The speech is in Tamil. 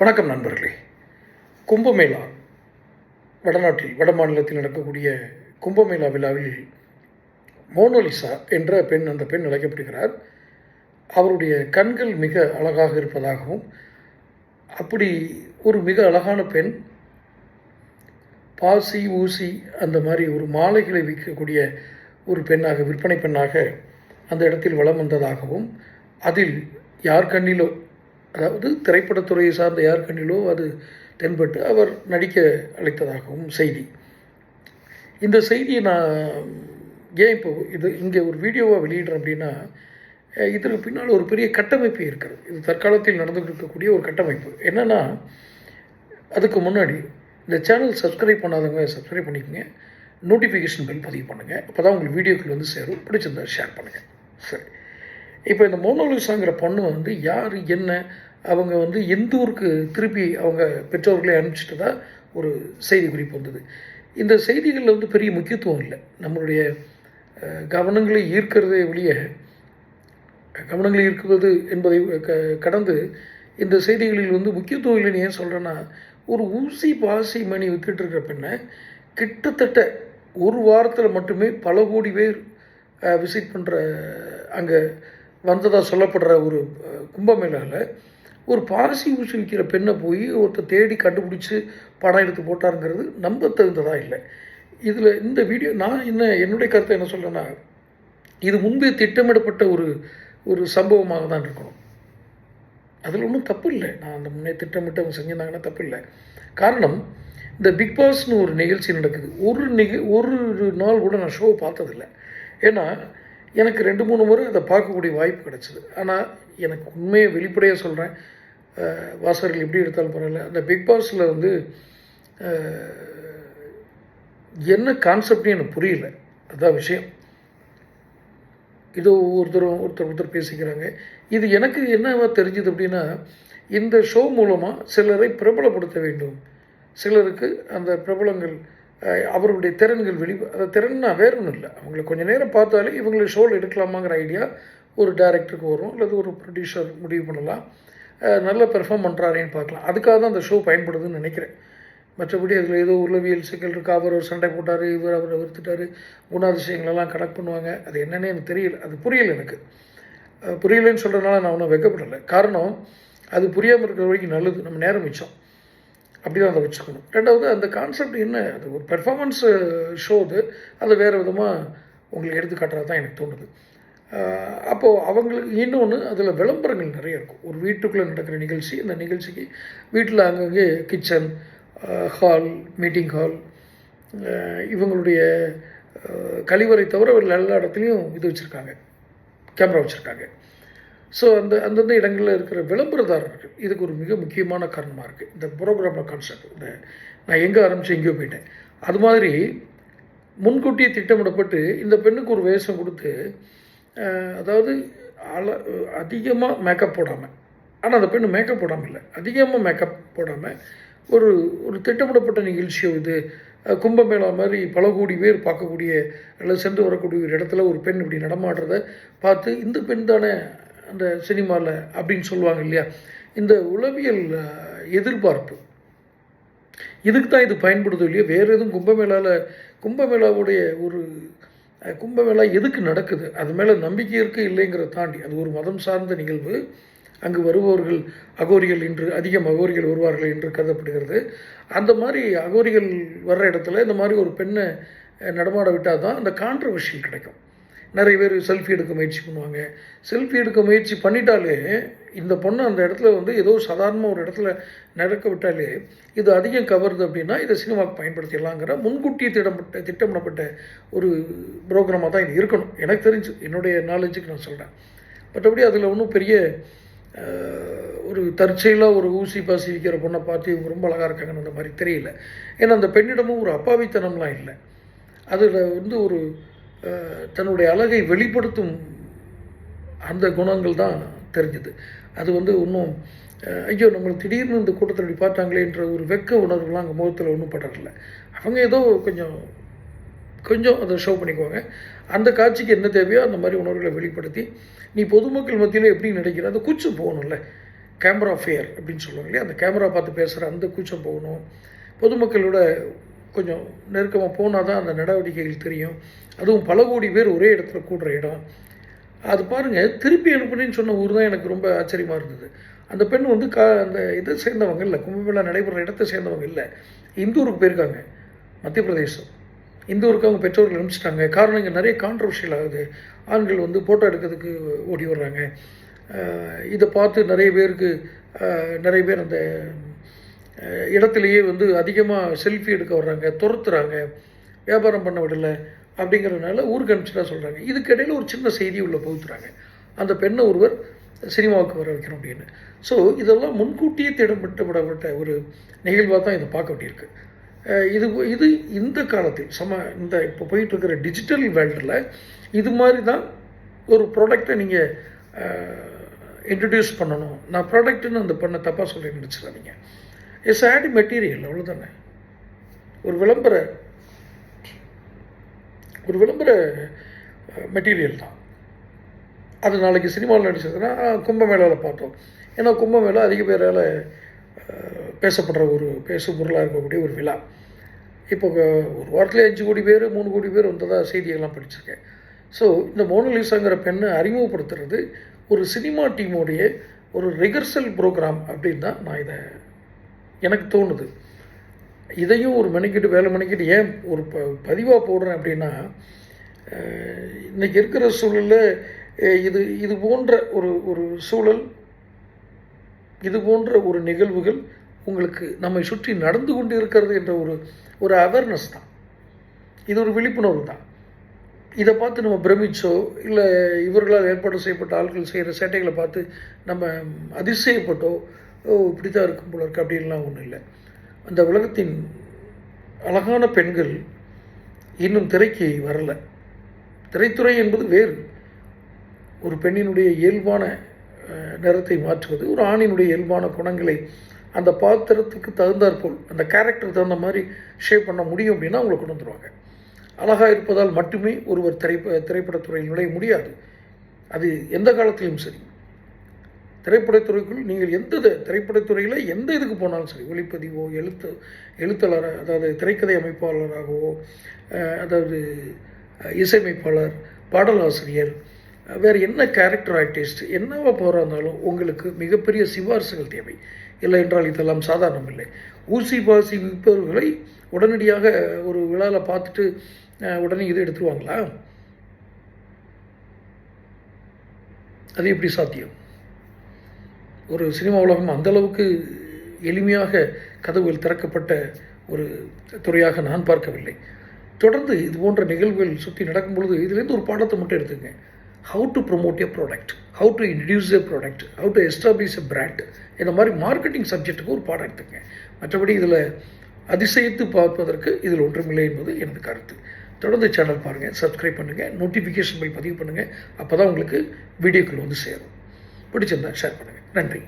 வணக்கம் நண்பர்களே. கும்பமேளா வடநாட்டில் வட மாநிலத்தில் நடக்கக்கூடிய கும்பமேளா விழாவில் மோனோலிசா என்ற பெண் அந்த பெண் அழைக்கப்படுகிறார். அவருடைய கண்கள் மிக அழகாக இருப்பதாகவும் அப்படி ஒரு மிக அழகான பெண் பாசி ஊசி அந்த மாதிரி ஒரு மாலைகளை விற்கக்கூடிய ஒரு பெண்ணாக விற்பனை பெண்ணாக அந்த இடத்தில் வளம் வந்ததாகவும் அதில் யார் கண்ணிலோ அதாவது திரைப்படத்துறையை சார்ந்த யார் கண்ணிலோ அது தென்பட்டு அவர் நடிக்க அழைத்ததாகவும் செய்தி. இந்த செய்தியை நான் ஏன் இப்போ இது இங்கே ஒரு வீடியோவாக வெளியிடுறேன் அப்படின்னா இதற்கு பின்னால் ஒரு பெரிய கட்டமைப்பு இருக்கிறது. இது தற்காலத்தில் நடந்து இருக்கக்கூடிய ஒரு கட்டமைப்பு. என்னென்னா அதுக்கு முன்னாடி இந்த சேனல் சப்ஸ்கிரைப் பண்ணாதவங்க சப்ஸ்கிரைப் பண்ணிக்கோங்க. நோட்டிஃபிகேஷன் பெல் பதிவு பண்ணுங்கள் அப்போ தான் உங்களுக்கு வீடியோக்கள் வந்து சேரும். பிடிச்சிருந்தா ஷேர் பண்ணுங்கள் சரி. இப்போ இந்த மோனோலிசாங்கிற பொண்ணு வந்து யார் என்ன அவங்க வந்து எந்த ஊருக்கு திருப்பி அவங்க பெற்றோர்களை அனுப்பிச்சிட்டதா ஒரு செய்தி குறிப்பு வந்தது. இந்த செய்திகளில் வந்து பெரிய முக்கியத்துவம் இல்லை. நம்மளுடைய கவனங்களை ஈர்க்கிறதே வெளியே கவனங்களை ஈர்க்குவது என்பதை க கடந்து இந்த செய்திகளில் வந்து முக்கியத்துவம் இல்லைன்னு ஏன் சொல்கிறேன்னா ஒரு ஊசி பாசி மணி வித்துட்டு இருக்கிற பெண்ணை கிட்டத்தட்ட ஒரு வாரத்தில் மட்டுமே பல கோடி பேர் விசிட் பண்ணுற அங்கே வந்ததாக சொல்லப்படுற ஒரு கும்பமேளாவில் ஒரு பாரசி ஊசி விற்கிற பெண்ணை போய் ஒருத்தர் தேடி கண்டுபிடிச்சி படம் எடுத்து போட்டாருங்கிறது நம்ப தகுந்ததாக இல்லை. இதில் இந்த வீடியோ நான் என்ன என்னுடைய கருத்தை என்ன சொல்கிறேன்னா இது முன்பே திட்டமிடப்பட்ட ஒரு ஒரு சம்பவமாக தான் இருக்கணும். அதில் ஒன்றும் தப்பு இல்லை. நான் அந்த முன்னே திட்டமிட்டு அவங்க செஞ்சிருந்தாங்கன்னா தப்பு இல்லை. காரணம் இந்த பிக் பாஸ்னு ஒரு நிகழ்ச்சி நடக்குது. ஒரு நிக ஒரு நாள் கூட நான் ஷோ பார்த்ததில்லை. ஏன்னா எனக்கு ரெண்டு மூணு முறை அதை பார்க்கக்கூடிய வாய்ப்பு கிடச்சிது. ஆனால் எனக்கு உண்மையை வெளிப்படையாக சொல்கிறேன் வாசகர்கள் எப்படி எடுத்தாலும் பரவாயில்ல. அந்த பிக் பாஸில் வந்து என்ன கான்செப்ட்னு எனக்கு புரியல. அதுதான் விஷயம். இதோ ஒருத்தரும் ஒருத்தர் ஒருத்தர் பேசிக்கிறாங்க. இது எனக்கு என்னவா தெரிஞ்சுது அப்படின்னா இந்த ஷோ மூலமாக சிலரை பிரபலப்படுத்த வேண்டும். சிலருக்கு அந்த பிரபலங்கள் அவர்களுடைய திறன்கள் வெளி அந்த திறன்னா வேற ஒன்றும் இல்லை. அவங்கள கொஞ்ச நேரம் பார்த்தாலே இவங்களை ஷோவில் எடுக்கலாமாங்கிற ஐடியா ஒரு டைரக்டருக்கு வரும் அல்லது ஒரு ப்ரொடியூசர் முடிவு பண்ணலாம். நல்லா பெர்ஃபார்ம் பண்ணுறாரேன்னு பார்க்கலாம். அதுக்காக தான் அந்த ஷோ பயன்படுதுன்னு நினைக்கிறேன். மற்றபடி அதில் ஏதோ உளவியல் சிக்கல் இருக்கா அவர் ஒரு சண்டை போட்டார் இவர் அவரை வெறுத்துட்டார் குணாதிசயங்களெல்லாம் கனெக்ட் பண்ணுவாங்க. அது என்னன்னே எனக்கு தெரியல. அது புரியல எனக்கு. புரியலைன்னு சொல்கிறதுனால நான் ஒன்றும் வெக்கப்படலை. காரணம் அது புரியாமல் இருக்கிற வரைக்கும் நல்லது. நம்ம நேரம் மிச்சம். அப்படி தான் அதை வச்சுக்கணும். ரெண்டாவது அந்த கான்செப்ட் என்ன? அது ஒரு பெர்ஃபார்மன்ஸ் ஷோ uh, அது அதை வேறு விதமாக உங்களுக்கு எடுத்து காட்டுறது தான் எனக்கு தோணுது. அப்போது அவங்களுக்கு இன்னொன்று அதில் விளம்பரங்கள் நிறைய இருக்கும். ஒரு வீட்டுக்குள்ளே நடக்கிற நிகழ்ச்சி அந்த நிகழ்ச்சிக்கு வீட்டில் அங்கங்கே கிச்சன் ஹால் மீட்டிங் ஹால் இவங்களுடைய கழிவறை தவிர எல்லா இடத்துலையும் இது வச்சுருக்காங்க. கேமரா வச்சுருக்காங்க. ஸோ அந்த அந்தந்த இடங்களில் இருக்கிற விளம்பரதாரர்கள் இதுக்கு ஒரு மிக முக்கியமான காரணமாக இருக்குது இந்த ப்ரோக்ராமோட கான்செப்ட் இந்த நான் எங்கே ஆரம்பித்து எங்கேயோ போயிட்டேன். அது மாதிரி முன்கூட்டியே திட்டமிடப்பட்டு இந்த பெண்ணுக்கு ஒரு வேஷம் கொடுத்து அதாவது அள அதிகமாக மேக்கப் போடாமல் ஆனால் அந்த பெண்ணு மேக்கப் போடாமல் இல்லை அதிகமாக மேக்கப் போடாமல் ஒரு ஒரு திட்டமிடப்பட்ட நிகழ்ச்சியோ இது கும்பமேளா மாதிரி பல கோடி பேர் பார்க்கக்கூடிய அல்லது சென்று வரக்கூடிய ஒரு இடத்துல ஒரு பெண் இப்படி நடமாடுறத பார்த்து இந்த பெண் தானே அந்த சினிமாவில் அப்படின்னு சொல்லுவாங்க இல்லையா? இந்த உளவியல் எதிர்பார்ப்பு. இதுக்கு தான் இது பயன்படுது இல்லையா? வேறு எதுவும் கும்பமேளாவில் கும்பமேளாவுடைய ஒரு கும்பமேளா எதுக்கு நடக்குது? அது மேலே நம்பிக்கை இருக்குது இல்லைங்கிறத தாண்டி அது ஒரு மதம் சார்ந்த நிகழ்வு. அங்கு வருபவர்கள் அகோரிகள் என்று அதிகம் அகோரிகள் வருவார்கள் என்று கருதப்படுகிறது. அந்த மாதிரி அகோரிகள் வர்ற இடத்துல இந்த மாதிரி ஒரு பெண்ணை நடமாட விட்டால் தான் அந்த கான்ட்ரவர்ஷியல் கிடைக்கும். நிறைய பேர் செல்ஃபி எடுக்க முயற்சி பண்ணுவாங்க. செல்ஃபி எடுக்க முயற்சி பண்ணிட்டாலே இந்த பொண்ணு அந்த இடத்துல வந்து ஏதோ சாதாரண ஒரு இடத்துல நடக்க விட்டாலே இது அதிகம் கவருது அப்படின்னா இதை சினிமாவுக்கு பயன்படுத்திடலாங்கிற முன்கூட்டியே திட்டமிட்ட திட்டமிடப்பட்ட ஒரு ப்ரோக்ராமாக தான் இது இருக்கணும். எனக்கு தெரிஞ்சு என்னுடைய நாலேஜுக்கு நான் சொல்கிறேன் மற்றபடி அதில் ஒன்றும் பெரிய ஒரு தற்செயலாக ஒரு ஊசி பாசி விற்கிற பொண்ணை பார்த்து இவங்க ரொம்ப அழகாக இருக்காங்கன்னு அந்த மாதிரி தெரியல. ஏன்னா அந்த பெண்ணிடமும் ஒரு அப்பாவித்தனம்லாம் இல்லை. அதில் வந்து ஒரு தன்னுடைய அழகை வெளிப்படுத்தும் அந்த குணங்கள் தான் தெரிஞ்சுது. அது வந்து இன்னும் ஐயோ நம்மளை திடீர்னு இந்த கூட்டத்தில் இப்படி பார்த்தாங்களேன்ற ஒரு வெக்க உணர்வுலாம் அங்கே முகத்தில் ஒன்றும் படறதில்ல. அவங்க ஏதோ கொஞ்சம் கொஞ்சம் அதை ஷோ பண்ணிக்குவாங்க. அந்த காட்சிக்கு என்ன தேவையோ அந்த மாதிரி உணர்வுகளை வெளிப்படுத்தி நீ பொதுமக்கள் மத்தியில் எப்படி நினைக்கிற அந்த கூச்சம் போகணும்ல. கேமரா ஃபேர் அப்படின்னு சொல்லுவாங்க இல்லையா? அந்த கேமரா பார்த்து பேசுகிற அந்த கூச்சம் போகணும். பொதுமக்களோட கொஞ்சம் நெருக்கமாக போனால் தான் அந்த நடவடிக்கைகள் தெரியும். அதுவும் பல கோடி பேர் ஒரே இடத்துல கூடுற இடம். அது பாருங்கள் திருப்பி அனுப்புனேன்னு சொன்ன ஊர் தான் எனக்கு ரொம்ப ஆச்சரியமாக இருந்தது. அந்த பெண் வந்து கா அந்த இதை சேர்ந்தவங்க இல்லை கும்பமேளா நடைபெற இடத்தை சேர்ந்தவங்க இல்லை. இந்தூருக்கு போயிருக்காங்க மத்திய பிரதேசம். இந்தூருக்கு அவங்க பெற்றோர்கள் அனுப்பிச்சிட்டாங்க. காரணம் இங்கே நிறைய கான்ட்ரவர்ஷியல் ஆகுது. ஆண்கள் வந்து ஃபோட்டோ எடுக்கிறதுக்கு ஓடி வர்றாங்க. இதை பார்த்து நிறைய பேருக்கு நிறைய பேர் அந்த இடத்துலையே வந்து அதிகமாக செல்ஃபி எடுக்க வர்றாங்க துரத்துறாங்க வியாபாரம் பண்ண விடலை அப்படிங்கிறதுனால ஊருக்கு அனுப்பிச்சுட்டா சொல்கிறாங்க இதுக்கிடையில் ஒரு சின்ன செய்தி உள்ளே புகுத்துறாங்க. அந்த பெண்ணை ஒருவர் சினிமாவுக்கு வர வைக்கணும் அப்படின்னு. ஸோ இதெல்லாம் முன்கூட்டியே திட்டமிட்டப்படப்பட்ட ஒரு நிகழ்வாக தான் இதை பார்க்க வேண்டியிருக்கு. இது இது இந்த காலத்தில் சம இந்த இப்போ போயிட்டு இருக்கிற டிஜிட்டல் வேர்ல்டில் இது மாதிரி தான் ஒரு ப்ராடக்டை நீங்கள் இன்ட்ரடியூஸ் பண்ணணும். நான் ப்ராடக்ட்டுன்னு அந்த பண்ண தப்பாக சொல்லி நினச்சிடாதீங்க. இட்ஸ் ஆட் மெட்டீரியல் அவ்வளோதானே ஒரு விளம்பர ஒரு விளம்பர மெட்டீரியல் தான். அது நாளைக்கு சினிமாவில் நடிச்சதுன்னா கும்பமேளாவில் பார்த்தோம். ஏன்னா கும்பமேளா அதிக பேரால் பேசப்படுற ஒரு பேசு பொருளாக இருக்கக்கூடிய ஒரு விழா. இப்போ ஒரு வாரத்தில் அஞ்சு கோடி பேர் மூணு கோடி பேர் வந்ததாக செய்தியெல்லாம் படிச்சிருக்கேன். ஸோ இந்த மோனலிசாங்கிற பெண்ணை அறிமுகப்படுத்துறது ஒரு சினிமா டீமுடைய ஒரு ரிகர்சல் ப்ரோக்ராம் அப்படின்னு தான் நான் இதை எனக்கு தோணுது. இதையும் ஒரு மணிக்கிட்டு வேலை மணிக்கிட்டு ஏன் ஒரு ப பதிவாக போடுறேன் அப்படின்னா இன்றைக்கி இருக்கிற சூழலில் இது இது போன்ற ஒரு ஒரு சூழல் இது போன்ற ஒரு நிகழ்வுகள் உங்களுக்கு நம்மை சுற்றி நடந்து கொண்டு இருக்கிறது என்ற ஒரு ஒரு அவேர்னஸ் தான். இது ஒரு விழிப்புணர்வு தான். இதை பார்த்து நம்ம பிரமிச்சோ இல்லை இவர்களால் ஏற்பாடு செய்யப்பட்ட ஆட்கள் செய்கிற சேட்டைகளை பார்த்து நம்ம அதிசயப்பட்டோ ஓ இப்படி தான் இருக்கும் போல இருக்கு. அப்படின்லாம் ஒன்றும் இல்லை. அந்த உலகத்தின் அழகான பெண்கள் இன்னும் திரைக்கு வரலை. திரைத்துறை என்பது வேறு. ஒரு பெண்ணினுடைய இயல்பான நிறத்தை மாற்றுவது ஒரு ஆணினுடைய இயல்பான குணங்களை அந்த பாத்திரத்துக்கு தகுந்தாற்போல் அந்த கேரக்டர் தகுந்த மாதிரி ஷேப் பண்ண முடியும் அப்படின்னா அவங்களை கொண்டு வந்துருவாங்க. அழகாக இருப்பதால் மட்டுமே ஒருவர் திரைப்ப திரைப்படத்துறையில் நுழைய முடியாது. அது எந்த காலத்திலும் சரி. திரைப்படத்துறைக்குள் நீங்கள் எந்த திரைப்படத்துறையில் எந்த இதுக்கு போனாலும் சரி ஒளிப்பதிவோ எழுத்து எழுத்தாளராக அதாவது திரைக்கதை அமைப்பாளராகவோ அதாவது இசையமைப்பாளர் பாடலாசிரியர் வேறு என்ன கேரக்டர் ஆர்டிஸ்ட் என்னவா போகிறா இருந்தாலும் உங்களுக்கு மிகப்பெரிய சிபாரிசுகள் தேவை. இல்லை என்றால் இதெல்லாம் சாதாரணம் இல்லை ஊசி பாசி விற்பவர்களை உடனடியாக ஒரு விழாவில் பார்த்துட்டு உடனே இது எடுத்துருவாங்களா? அது எப்படி சாத்தியம்? ஒரு சினிமா உலகம் அந்தளவுக்கு எளிமையாக கதவுகள் திறக்கப்பட்ட ஒரு துறையாக நான் பார்க்கவில்லை. தொடர்ந்து இது போன்ற நிகழ்வுகள் சுற்றி நடக்கும் பொழுது இதுலேருந்து ஒரு பாடத்தை மட்டும் எடுத்துங்க how to promote a product how to introduce a product how to establish a brand இந்த மாதிரி மார்க்கெட்டிங் சப்ஜெக்ட்டுக்கு ஒரு பாடம் எடுத்துங்க மற்றபடி இதில் அதிசயித்து பார்ப்பதற்கு இதில் ஒன்றுமில்லை என்பது எனது கருத்து. தொடர்ந்து சேனல் பாருங்கள் சப்ஸ்கிரைப் பண்ணுங்கள் நோட்டிஃபிகேஷன் பில் பதிவு பண்ணுங்கள் அப்போ தான் உங்களுக்கு வீடியோக்கள் வந்து சேரும். பிடிச்சிருந்தா ஷேர் பண்ணுங்கள் நன்றி